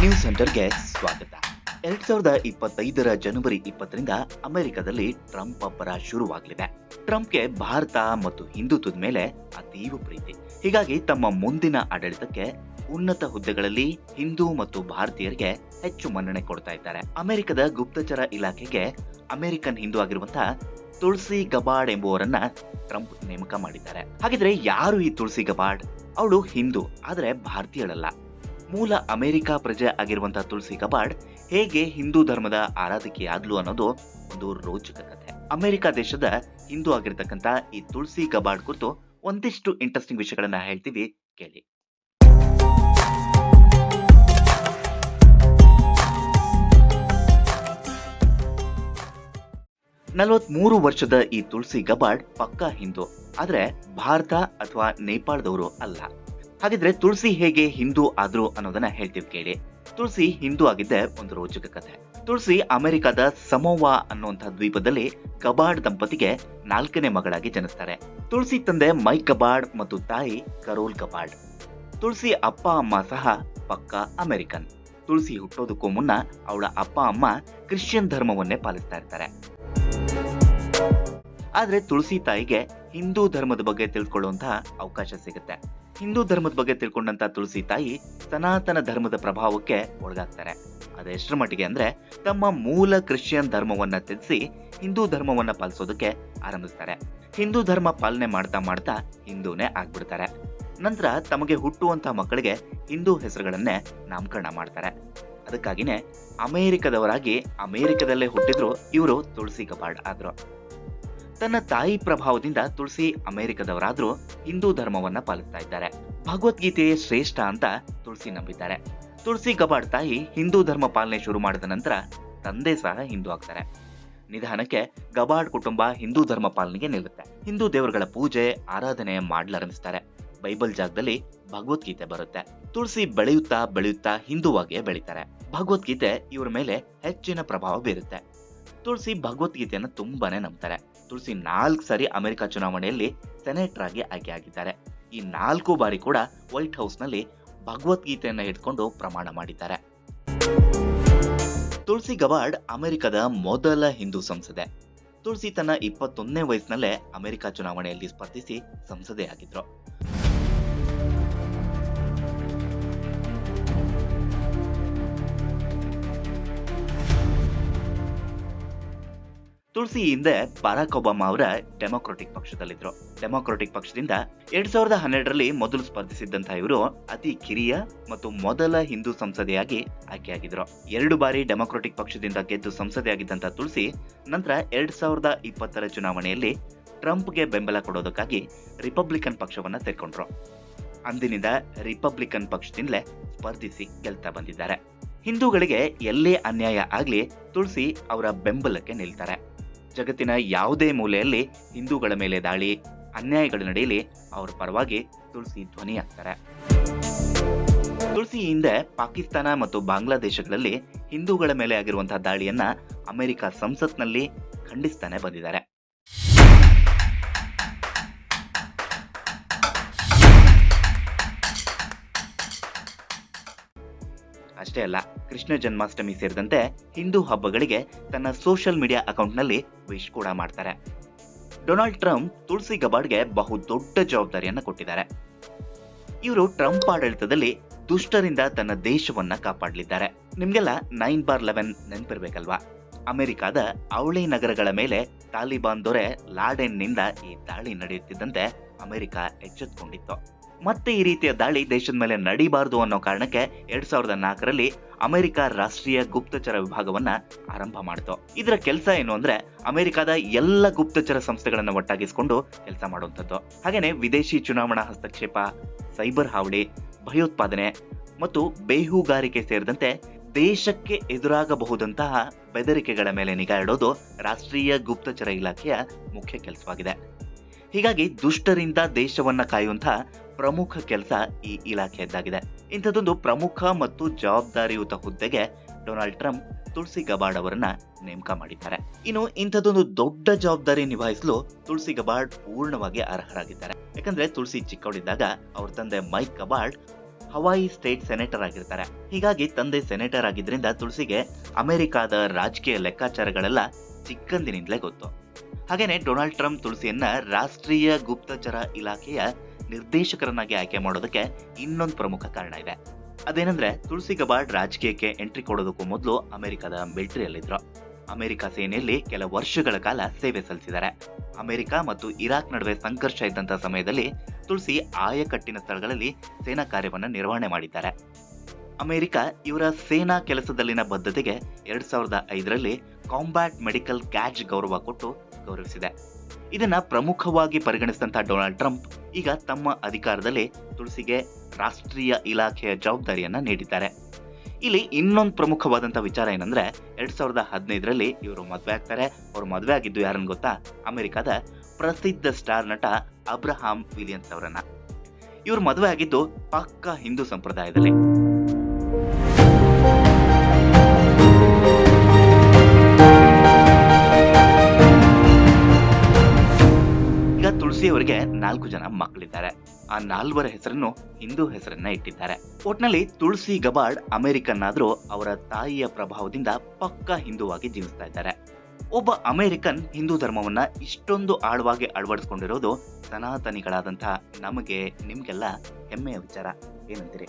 News ಸೆಂಟರ್ಗೆ ಸ್ವಾಗತ. ಎರಡ್ ಸಾವಿರದ ಇಪ್ಪತ್ತೈದರ ಜನವರಿ ಇಪ್ಪತ್ತರಿಂದ ಅಮೆರಿಕದಲ್ಲಿ ಟ್ರಂಪ್ ಅಬ್ಬರ ಶುರುವಾಗಲಿದೆ. ಟ್ರಂಪ್ಗೆ ಭಾರತ ಮತ್ತು ಹಿಂದುತ್ವದ ಮೇಲೆ ಅತೀವ ಪ್ರೀತಿ. ಹೀಗಾಗಿ ತಮ್ಮ ಮುಂದಿನ ಆಡಳಿತಕ್ಕೆ ಉನ್ನತ ಹುದ್ದೆಗಳಲ್ಲಿ ಹಿಂದೂ ಮತ್ತು ಭಾರತೀಯರಿಗೆ ಹೆಚ್ಚು ಮನ್ನಣೆ ಕೊಡ್ತಾ ಇದ್ದಾರೆ. ಅಮೆರಿಕದ ಗುಪ್ತಚರ ಇಲಾಖೆಗೆ ಅಮೆರಿಕನ್ ಹಿಂದೂ ಆಗಿರುವಂತಹ ತುಳಸಿ ಗಬಾಡ್ ಎಂಬುವರನ್ನ ಟ್ರಂಪ್ ನೇಮಕ ಮಾಡಿದ್ದಾರೆ. ಹಾಗಿದ್ರೆ ಯಾರು ಈ ತುಳಸಿ ಗಬಾಡ್? ಅವಳು ಹಿಂದೂ, ಆದ್ರೆ ಭಾರತೀಯಳಲ್ಲ. ಮೂಲ ಅಮೆರಿಕ ಪ್ರಜೆ ಆಗಿರುವಂತಹ ತುಳಸಿ ಕಬಾಡ್ ಹೇಗೆ ಹಿಂದೂ ಧರ್ಮದ ಆರಾಧಕಿಯಾದ್ಲು ಅನ್ನೋದು ಒಂದು ರೋಚಕ ಕಥೆ. ಅಮೆರಿಕ ದೇಶದ ಹಿಂದೂ ಆಗಿರ್ತಕ್ಕಂತ ಈ ತುಳಸಿ ಕಬಾಡ್ ಕುರಿತು ಒಂದಿಷ್ಟು ಇಂಟ್ರೆಸ್ಟಿಂಗ್ ವಿಷಯಗಳನ್ನ ಹೇಳ್ತೀವಿ, ಕೇಳಿ. ನಲವತ್ಮೂರು ವರ್ಷದ ಈ ತುಳಸಿ ಗಬಾಡ್ ಪಕ್ಕಾ ಹಿಂದೂ, ಆದ್ರೆ ಭಾರತ ಅಥವಾ ನೇಪಾಳದವರು ಅಲ್ಲ. ಹಾಗಿದ್ರೆ ತುಳಸಿ ಹೇಗೆ ಹಿಂದೂ ಆದ್ರು ಅನ್ನೋದನ್ನ ಹೇಳ್ತೀವಿ ಕೇಳಿ. ತುಳಸಿ ಹಿಂದೂ ಆಗಿದ್ದೆ ಒಂದು ರೋಚಕ ಕಥೆ. ತುಳಸಿ ಅಮೆರಿಕದ ಸಮೋವಾ ಅನ್ನುವಂತಹ ದ್ವೀಪದಲ್ಲಿ ಕಬಾಡ್ ದಂಪತಿಗೆ ನಾಲ್ಕನೇ ಮಗಳಾಗಿ ಜನಿಸ್ತಾರೆ. ತುಳಸಿ ತಂದೆ ಮೈಕ್ ಕಬಾಡ್ ಮತ್ತು ತಾಯಿ ಕರೋಲ್ ಕಬಾಡ್. ತುಳಸಿ ಅಪ್ಪ, ಅಮ್ಮ ಸಹ ಪಕ್ಕಾ ಅಮೆರಿಕನ್. ತುಳಸಿ ಹುಟ್ಟೋದಕ್ಕೂ ಮುನ್ನ ಅವಳ ಅಪ್ಪ, ಅಮ್ಮ ಕ್ರಿಶ್ಚಿಯನ್ ಧರ್ಮವನ್ನೇ ಪಾಲಿಸ್ತಾ ಇರ್ತಾರೆ. ಆದ್ರೆ ತುಳಸಿ ತಾಯಿಗೆ ಹಿಂದೂ ಧರ್ಮದ ಬಗ್ಗೆ ತಿಳ್ಕೊಳ್ಳುವಂತಹ ಅವಕಾಶ ಸಿಗುತ್ತೆ. ಹಿಂದೂ ಧರ್ಮದ ಬಗ್ಗೆ ತಿಳ್ಕೊಂಡಂತ ತುಳಸಿ ತಾಯಿ ಸನಾತನ ಧರ್ಮದ ಪ್ರಭಾವಕ್ಕೆ ಒಳಗಾಗ್ತಾರೆ. ಅದೆಷ್ಟರ ಮಟ್ಟಿಗೆ ಅಂದ್ರೆ ತಮ್ಮ ಮೂಲ ಕ್ರಿಶ್ಚಿಯನ್ ಧರ್ಮವನ್ನ ತ್ಯಜಿಸಿ ಹಿಂದೂ ಧರ್ಮವನ್ನ ಪಾಲಿಸೋದಕ್ಕೆ ಆರಂಭಿಸ್ತಾರೆ. ಹಿಂದೂ ಧರ್ಮ ಪಾಲನೆ ಮಾಡ್ತಾ ಮಾಡ್ತಾ ಹಿಂದೂನೇ ಆಗ್ಬಿಡ್ತಾರೆ. ನಂತರ ತಮಗೆ ಹುಟ್ಟುವಂತಹ ಮಕ್ಕಳಿಗೆ ಹಿಂದೂ ಹೆಸರುಗಳನ್ನೇ ನಾಮಕರಣ ಮಾಡ್ತಾರೆ. ಅದಕ್ಕಾಗಿನೇ ಅಮೆರಿಕದವರಾಗಿ ಅಮೆರಿಕದಲ್ಲೇ ಹುಟ್ಟಿದ್ರು ಇವರು ತುಳಸಿ ಕಪಾಡ್ ಆದ್ರು. ತನ್ನ ತಾಯಿ ಪ್ರಭಾವದಿಂದ ತುಳಸಿ ಅಮೆರಿಕದವರಾದ್ರೂ ಹಿಂದೂ ಧರ್ಮವನ್ನ ಪಾಲಿಸ್ತಾ ಇದ್ದಾರೆ. ಭಗವದ್ಗೀತೆಯೇ ಶ್ರೇಷ್ಠ ಅಂತ ತುಳಸಿ ನಂಬಿದ್ದಾರೆ. ತುಳಸಿ ಗಬಾಡ್ ತಾಯಿ ಹಿಂದೂ ಧರ್ಮ ಪಾಲನೆ ಶುರು ಮಾಡಿದ ನಂತರ ತಂದೆ ಸಹ ಹಿಂದೂ ಆಗ್ತಾರೆ. ನಿಧಾನಕ್ಕೆ ಗಬಾಡ್ ಕುಟುಂಬ ಹಿಂದೂ ಧರ್ಮ ಪಾಲನೆಗೆ ನಿಲ್ಲುತ್ತೆ. ಹಿಂದೂ ದೇವರುಗಳ ಪೂಜೆ, ಆರಾಧನೆ ಮಾಡ್ಲಾರಂಭಿಸ್ತಾರೆ. ಬೈಬಲ್ ಜಾಗದಲ್ಲಿ ಭಗವದ್ಗೀತೆ ಬರುತ್ತೆ. ತುಳಸಿ ಬೆಳೆಯುತ್ತಾ ಬೆಳೆಯುತ್ತಾ ಹಿಂದೂವಾಗಿಯೇ ಬೆಳೀತಾರೆ. ಭಗವದ್ಗೀತೆ ಇವ್ರ ಮೇಲೆ ಹೆಚ್ಚಿನ ಪ್ರಭಾವ ಬೀರುತ್ತೆ. ತುಳಸಿ ಭಗವದ್ಗೀತೆಯನ್ನು ತುಂಬಾನೇ ನಂಬ್ತಾರೆ. ತುಳಸಿ ನಾಲ್ಕು ಸಾರಿ ಅಮೆರಿಕ ಚುನಾವಣೆಯಲ್ಲಿ ಸೆನೆಟರ್ ಆಗಿ ಆಯ್ಕೆಯಾಗಿದ್ದಾರೆ ಈ ನಾಲ್ಕು ಬಾರಿ ಕೂಡ ವೈಟ್ ಹೌಸ್ನಲ್ಲಿ ಭಗವದ್ಗೀತೆಯನ್ನು ಹಿಡ್ಕೊಂಡು ಪ್ರಮಾಣ ಮಾಡಿದ್ದಾರೆ. ತುಳಸಿ ಗವಾಡ್ ಅಮೆರಿಕದ ಮೊದಲ ಹಿಂದೂ ಸಂಸದೆ. ತುಳಸಿ ತನ್ನ ಇಪ್ಪತ್ತೊಂದನೇ ವಯಸ್ಸಿನಲ್ಲೇ ಅಮೆರಿಕ ಚುನಾವಣೆಯಲ್ಲಿ ಸ್ಪರ್ಧಿಸಿ ಸಂಸದೆಯಾಗಿದ್ರು. ತುಳಸಿ ಹಿಂದೆ ಬರಾಕ್ ಒಬಾಮಾ ಅವರ ಡೆಮೊಕ್ರಾಟಿಕ್ ಪಕ್ಷದಲ್ಲಿದ್ರು. ಡೆಮೊಕ್ರಾಟಿಕ್ ಪಕ್ಷದಿಂದ ಎರಡ್ ಸಾವಿರದ ಹನ್ನೆರಡರಲ್ಲಿ ಮೊದಲು ಸ್ಪರ್ಧಿಸಿದ್ದಂತಹ ಇವರು ಅತಿ ಕಿರಿಯ ಮತ್ತು ಮೊದಲ ಹಿಂದೂ ಸಂಸದೆಯಾಗಿ ಆಯ್ಕೆಯಾಗಿದ್ರು. ಎರಡು ಬಾರಿ ಡೆಮೊಕ್ರಾಟಿಕ್ ಪಕ್ಷದಿಂದ ಗೆದ್ದು ಸಂಸದೆಯಾಗಿದ್ದಂತಹ ತುಳಸಿ ನಂತರ ಎರಡ್ ಸಾವಿರದ ಇಪ್ಪತ್ತರ ಚುನಾವಣೆಯಲ್ಲಿ ಟ್ರಂಪ್ಗೆ ಬೆಂಬಲ ಕೊಡೋದಕ್ಕಾಗಿ ರಿಪಬ್ಲಿಕನ್ ಪಕ್ಷವನ್ನ ಸೇರ್ಕೊಂಡ್ರು. ಅಂದಿನಿಂದ ರಿಪಬ್ಲಿಕನ್ ಪಕ್ಷದಿಂದಲೇ ಸ್ಪರ್ಧಿಸಿ ಗೆಲ್ತಾ ಬಂದಿದ್ದಾರೆ. ಹಿಂದೂಗಳಿಗೆ ಎಲ್ಲೇ ಅನ್ಯಾಯ ಆಗ್ಲಿ ತುಳಸಿ ಅವರ ಬೆಂಬಲಕ್ಕೆ ನಿಲ್ತಾರೆ. ಜಗತ್ತಿನ ಯಾವುದೇ ಮೂಲೆಯಲ್ಲಿ ಹಿಂದೂಗಳ ಮೇಲೆ ದಾಳಿ, ಅನ್ಯಾಯಗಳು ನಡೆಯಲಿ ಅವರ ಪರವಾಗಿ ತುಳಸಿ ಧ್ವನಿಯಾಗ್ತಾರೆ ತುಳಸಿ ಹಿಂದೆ ಪಾಕಿಸ್ತಾನ ಮತ್ತು ಬಾಂಗ್ಲಾದೇಶಗಳಲ್ಲಿ ಹಿಂದೂಗಳ ಮೇಲೆ ಆಗಿರುವಂತಹ ದಾಳಿಯನ್ನ ಅಮೆರಿಕ ಸಂಸತ್ನಲ್ಲಿ ಖಂಡಿಸ್ತಾನೆ ಬಂದಿದ್ದಾರೆ ಅಷ್ಟೇ ಅಲ್ಲ ಕೃಷ್ಣ ಜನ್ಮಾಷ್ಟಮಿ ಸೇರಿದಂತೆ ಹಿಂದೂ ಹಬ್ಬಗಳಿಗೆ ತನ್ನ ಸೋಷಿಯಲ್ ಮೀಡಿಯಾ ಅಕೌಂಟ್ನಲ್ಲಿ ವಿಶ್ ಕೂಡ ಮಾಡ್ತಾರೆ. ಡೊನಾಲ್ಡ್ ಟ್ರಂಪ್ ತುಳಸಿ ಗಬಾಡ್ಗೆ ಬಹು ದೊಡ್ಡ ಜವಾಬ್ದಾರಿಯನ್ನ ಕೊಟ್ಟಿದ್ದಾರೆ. ಇವರು ಟ್ರಂಪ್ ಆಡಳಿತದಲ್ಲಿ ದುಷ್ಟರಿಂದ ತನ್ನ ದೇಶವನ್ನ ಕಾಪಾಡಲಿದ್ದಾರೆ. ನಿಮ್ಗೆಲ್ಲ ನೈನ್ ಬಾರ್ ಲೆವೆನ್ ನೆನಪಿರ್ಬೇಕಲ್ವಾ? ಅಮೆರಿಕಾದ ಅವಳಿ ನಗರಗಳ ಮೇಲೆ ತಾಲಿಬಾನ್ ದೊರೆ ಲಾಡೆನ್ನಿಂದ ಈ ದಾಳಿ ನಡೆಯುತ್ತಿದ್ದಂತೆ ಅಮೆರಿಕ ಎಚ್ಚೆತ್ತುಕೊಂಡಿತ್ತು ಮತ್ತೆ ಈ ರೀತಿಯ ದಾಳಿ ದೇಶದ ಮೇಲೆ ನಡೀಬಾರದು ಅನ್ನೋ ಕಾರಣಕ್ಕೆ ಎರಡ್ ಸಾವಿರದ ನಾಲ್ಕರಲ್ಲಿ ಅಮೆರಿಕ ರಾಷ್ಟ್ರೀಯ ಗುಪ್ತಚರ ವಿಭಾಗವನ್ನ ಆರಂಭ ಮಾಡಿತು. ಇದರ ಕೆಲಸ ಏನು ಅಂದ್ರೆ ಅಮೆರಿಕದ ಎಲ್ಲ ಗುಪ್ತಚರ ಸಂಸ್ಥೆಗಳನ್ನ ಒಟ್ಟಾಗಿಸಿಕೊಂಡು ಕೆಲಸ ಮಾಡುವಂಥದ್ದು. ಹಾಗೇನೆ ವಿದೇಶಿ ಚುನಾವಣಾ ಹಸ್ತಕ್ಷೇಪ, ಸೈಬರ್ ಹಾವಳಿ, ಭಯೋತ್ಪಾದನೆ ಮತ್ತು ಬೇಹುಗಾರಿಕೆ ಸೇರಿದಂತೆ ದೇಶಕ್ಕೆ ಎದುರಾಗಬಹುದಂತಹ ಬೆದರಿಕೆಗಳ ಮೇಲೆ ನಿಗಾ ಇಡೋದು ರಾಷ್ಟ್ರೀಯ ಗುಪ್ತಚರ ಇಲಾಖೆಯ ಮುಖ್ಯ ಕೆಲಸವಾಗಿದೆ. ಹೀಗಾಗಿ ದುಷ್ಟರಿಂದ ದೇಶವನ್ನ ಕಾಯುವಂತಹ ಪ್ರಮುಖ ಕೆಲಸ ಈ ಇಲಾಖೆಯದ್ದಾಗಿದೆ. ಇಂಥದ್ದೊಂದು ಪ್ರಮುಖ ಮತ್ತು ಜವಾಬ್ದಾರಿಯುತ ಹುದ್ದೆಗೆ ಡೊನಾಲ್ಡ್ ಟ್ರಂಪ್ ತುಳಸಿ ಗಬಾಡ್ ಅವರನ್ನ ನೇಮಕ ಮಾಡಿದ್ದಾರೆ. ಇನ್ನು ಇಂಥದ್ದೊಂದು ದೊಡ್ಡ ಜವಾಬ್ದಾರಿ ನಿಭಾಯಿಸಲು ತುಳಸಿ ಗಬಾಡ್ ಪೂರ್ಣವಾಗಿ ಅರ್ಹರಾಗಿದ್ದಾರೆ. ಯಾಕಂದ್ರೆ ತುಳಸಿ ಚಿಕ್ಕವಳಿದ್ದಾಗ ಅವ್ರ ತಂದೆ Mike Gabbard Hawaii state senator ಆಗಿರ್ತಾರೆ. ಹೀಗಾಗಿ ತಂದೆ ಸೆನೆಟರ್ ಆಗಿದ್ರಿಂದ ತುಳಸಿಗೆ ಅಮೆರಿಕಾದ ರಾಜಕೀಯ ಲೆಕ್ಕಾಚಾರಗಳೆಲ್ಲ ಚಿಕ್ಕಂದಿನಿಂದಲೇ ಗೊತ್ತು. ಹಾಗೇನೆ ಡೊನಾಲ್ಡ್ ಟ್ರಂಪ್ ತುಳಸಿಯನ್ನ ರಾಷ್ಟ್ರೀಯ ಗುಪ್ತಚರ ಇಲಾಖೆಯ ನಿರ್ದೇಶಕರನ್ನಾಗಿ ಆಯ್ಕೆ ಮಾಡೋದಕ್ಕೆ ಇನ್ನೊಂದು ಪ್ರಮುಖ ಕಾರಣ ಇದೆ ಅದೇನಂದ್ರೆ ತುಳಸಿ ಗಬಾರ್ಡ್ ರಾಜಕೀಯಕ್ಕೆ ಎಂಟ್ರಿ ಕೊಡೋದಕ್ಕೂ ಮೊದಲು ಅಮೆರಿಕದ ಮಿಲಿಟರಿಯಲ್ಲಿದ್ರು. ಅಮೆರಿಕ ಸೇನೆಯಲ್ಲಿ ಕೆಲ ವರ್ಷಗಳ ಕಾಲ ಸೇವೆ ಸಲ್ಲಿಸಿದ್ದಾರೆ. ಅಮೆರಿಕ ಮತ್ತು ಇರಾಕ್ ನಡುವೆ ಸಂಘರ್ಷ ಇದ್ದಂತ ಸಮಯದಲ್ಲಿ ತುಳಸಿ ಆಯಕಟ್ಟಿನ ಸ್ಥಳಗಳಲ್ಲಿ ಸೇನಾ ಕಾರ್ಯವನ್ನು ನಿರ್ವಹಣೆ ಮಾಡಿದ್ದಾರೆ. ಅಮೆರಿಕ ಇವರ ಸೇನಾ ಕೆಲಸದಲ್ಲಿನ ಬದ್ಧತೆಗೆ ಎರಡ್ ಸಾವಿರದ ಐದರಲ್ಲಿ ಕಾಂಬ್ಯಾಟ್ ಮೆಡಿಕಲ್ ಕ್ಯಾಚ್ ಗೌರವ ಕೊಟ್ಟು ಗೌರವಿಸಿದೆ. ಇದನ್ನ ಪ್ರಮುಖವಾಗಿ ಪರಿಗಣಿಸಿದಂತ ಡೊನಾಲ್ಡ್ ಟ್ರಂಪ್ ಈಗ ತಮ್ಮ ಅಧಿಕಾರದಲ್ಲಿ ತುಳಸಿಗೆ ರಾಷ್ಟ್ರೀಯ ಇಲಾಖೆಯ ಜವಾಬ್ದಾರಿಯನ್ನ ನೀಡಿದ್ದಾರೆ. ಇಲ್ಲಿ ಇನ್ನೊಂದು ಪ್ರಮುಖವಾದಂತ ವಿಚಾರ ಏನಂದ್ರೆ, ಎರಡ್ ಸಾವಿರದ ಹದಿನೈದರಲ್ಲಿ ಇವರು ಮದ್ವೆ ಆಗ್ತಾರೆ. ಅವರು ಮದ್ವೆ ಆಗಿದ್ದು ಯಾರನ್ನ ಗೊತ್ತಾ? ಅಮೆರಿಕದ ಪ್ರಸಿದ್ಧ ಸ್ಟಾರ್ ನಟ ಅಬ್ರಹಾಂ ವಿಲಿಯನ್ಸ್ ಅವರನ್ನ ಇವರು ಮದುವೆ ಆಗಿದ್ದು ಪಕ್ಕಾ ಹಿಂದೂ ಸಂಪ್ರದಾಯದಲ್ಲಿ. ನಾಲ್ಕು ಜನ ಮಕ್ಕಳಿದ್ದಾರೆ. ಆ ನಾಲ್ವರ ಹೆಸರನ್ನು ಹಿಂದೂ ಹೆಸರನ್ನ ಇಟ್ಟಿದ್ದಾರೆ. ಒಟ್ನಲ್ಲಿ ತುಳಸಿ ಗಬಾರ್ಡ್ ಅಮೆರಿಕನ್ ಆದ್ರೂ ಅವರ ತಾಯಿಯ ಪ್ರಭಾವದಿಂದ ಪಕ್ಕಾ ಹಿಂದೂವಾಗಿ ಜೀವಿಸ್ತಾ ಇದ್ದಾರೆ. ಒಬ್ಬ ಅಮೆರಿಕನ್ ಹಿಂದೂ ಧರ್ಮವನ್ನ ಇಷ್ಟೊಂದು ಆಳವಾಗಿ ಅಳವಡಿಸ್ಕೊಂಡಿರೋದು ಸನಾತನಿಗಳಾದಂತಹ ನಮಗೆ, ನಿಮ್ಗೆಲ್ಲ ಹೆಮ್ಮೆಯ ವಿಚಾರ. ಏನಂತೀರಿ?